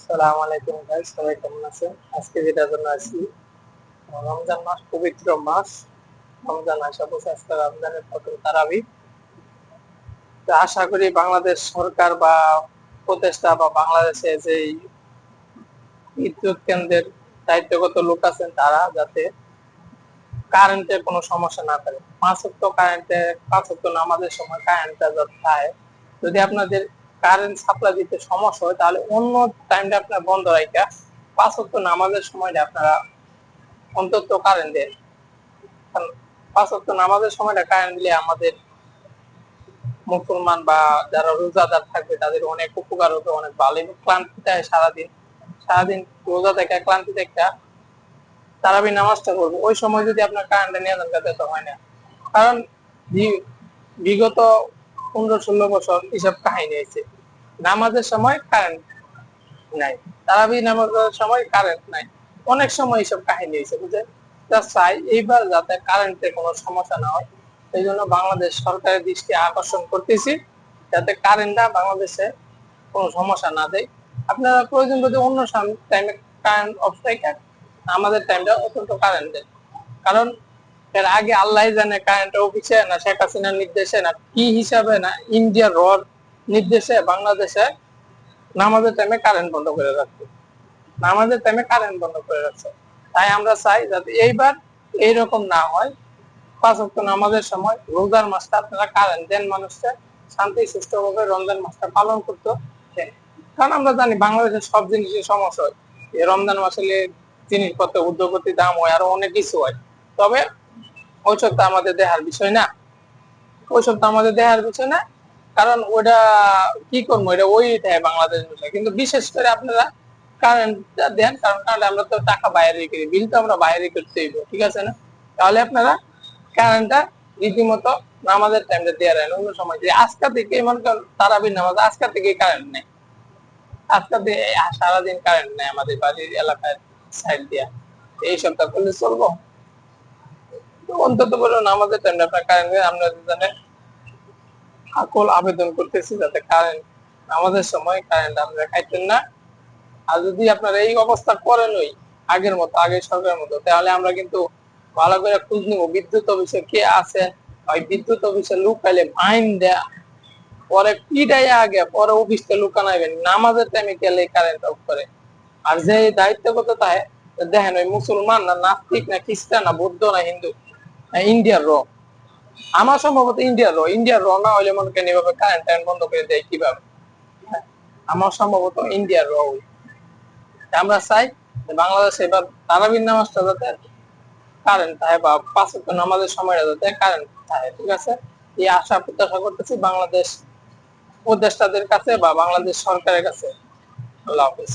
সালাম আলাইকুম ভাই সবাই কেমন আছেন? আজকে যেটার জন্য রমজান মাস, পবিত্র মাস। রমজান আসা বসে আজকে রমজানের প্রথম তারাবি তো আশা করি বাংলাদেশ সরকার বা প্রতিষ্ঠা বা বাংলাদেশে যে বিদ্যুৎ কেন্দ্রের দায়িত্বগত লোক আছেন তারা যাতে কারেন্টের কোনো সমস্যা না থাকে পাঁচ অক্ট কারেন্টে পাঁচ অক্ট নামাজের সময় কারেন্টটা যাতে যদি আপনাদের কারেন্ট সাপ্লাই দিতে সমস্যা হয়, তাহলে অন্য টাইমটা আপনার বন্ধ রাখা পাঁচ অক্ট নামাজের সময়টা আপনারা অন্তত কারেন্ট দেন। পাঁচ অক্ট নামাজের সময়টা কারেন্ট দিলে আমাদের মুসলমান বা যারা রোজাদার থাকবে, তাদের অনেক উপকার হবে, অনেক ভালো ক্লান্তি সারাদিন। সারাদিন রোজা থেকে ক্লান্তি থেকে তারাবি নামাজটা করব ওই সময় যদি আপনার কারেন্টটা নিয়ে যান তাতে হয় না। কারণ বিগত পনেরো ষোলো বছর এসব কাহিনী হয়েছে। নামাজের সময় কারেন্ট নাই। তারাবি নামাজের সময় কারেন্ট নাই। অনেক সময় এসব কাহিনী হয়েছে, বুঝলেন? তা চাই এইবার যাতে কারেন্টের কোনো সমস্যা না হয়। এই জন্য বাংলাদেশ সরকারের দৃষ্টি আকর্ষণ করতেছি, যাতে কারেন্টটা বাংলাদেশে কোনো সমস্যা না দেয়। আপনারা প্রয়োজন যদি অন্য টাইমে কারেন্ট অফ আমাদের টাইমটা অত্যন্ত কারেন্ট দেন কারণ এর আগে আল্লাহ জানে কারেন্ট অফিসে না, শেখ হাসিনার নির্দেশে না, কি হিসাবে না ইন্ডিয়ার রড নির্দেশে বাংলাদেশে নামাজের টাইমে কারেন্ট বন্ধ করে রাখছে। নামাজের টাইমে কারেন্ট বন্ধ করে রাখছে। তাই আমরা চাই যাতে এইবার এইরকম না হয়, পাঁচ অক্ট নামাজের সময় রোজার মাসটা আপনারা কারেন্ট দেন মানুষকে, শান্তি, সুষ্ঠুভাবে রমজান মাসটা পালন করতে কারণ আমরা জানি বাংলাদেশের সব জিনিসের সমস্যা হয়। এই রমজান মাসে জিনিসপত্র উদ্যোগতি দাম হয়, আরও অনেক কিছু হয়। তবে ওইসব তো আমাদের দেহার বিষয় না। ওইসব তো আমাদের দেহার বিষয় না। কারণ ওটা কি করব এটা ওই দেয় বাংলাদেশ বিষয়। কিন্তু বিশেষ করে আপনারা কারেন্ট দেন, কারণ আমরা তো টাকা বাইরে করি বিল তো আমরা বাইরে করতে হইব, ঠিক আছে না? তাহলে আপনারা কারেন্টটা রীতিমতো টাইমটা দিয়ে রাখেন অন্য সময় আজকা থেকে, মনে নামাজ, আজকা থেকে কারেন্ট নেই। আজকা থেকে সারাদিন কারেন্ট নেই আমাদের বাড়ির এলাকায় সাইড দিয়া। এই সপ্তাহ করলে চলবো। অন্তত বলুন আমাদের টাইমটা আপনার কারেন্ট আমরা জানেন আকল আবেদন করতেছি যাতে কারেন্ট আমাদের সময় কারেন্ট আপনারা খাইতেন না। আর যদি আপনারা এই অবস্থা করেন ওই আগের মতো, আগের সরকারের মতো, তাহলে আমরা কিন্তু ভালো করে খোঁজ নিব বিদ্যুৎ অফিসে কে আছে, ওই বিদ্যুৎ অফিসে লুকাইলে ফাইন দেয়া পরে পিটাই আগে পরে অফিসকে লুকানাইবেন, নামাজের টাইমে গেলে কারেন্ট অফ করে? আর যে দায়িত্বগত তাহে, দেখেন ওই মুসলমান না নাস্তিক না খ্রিস্টান না বৌদ্ধ না হিন্দু ইন্ডিয়ার র আমার সম্ভবত ইন্ডিয়ার র ইন্ডিয়ার র না হইলে মনে করেন এভাবে কারেন্ট টাইম বন্ধ করে দেয় কীভাবে? হ্যাঁ, আমার সম্ভবত ইন্ডিয়ার র আমরা চাই বাংলাদেশে এবার তারাবির নামাজটা যাতে কারেন্ট থাকে বা পাঁচ নামাজের সময়টা যাতে কারেন্ট থাকে ঠিক আছে? এই আশা প্রত্যাশা করতেছি বাংলাদেশ উপদেষ্টাদের কাছে বা বাংলাদেশ সরকারের কাছে। আল্লাহ হাফিজ।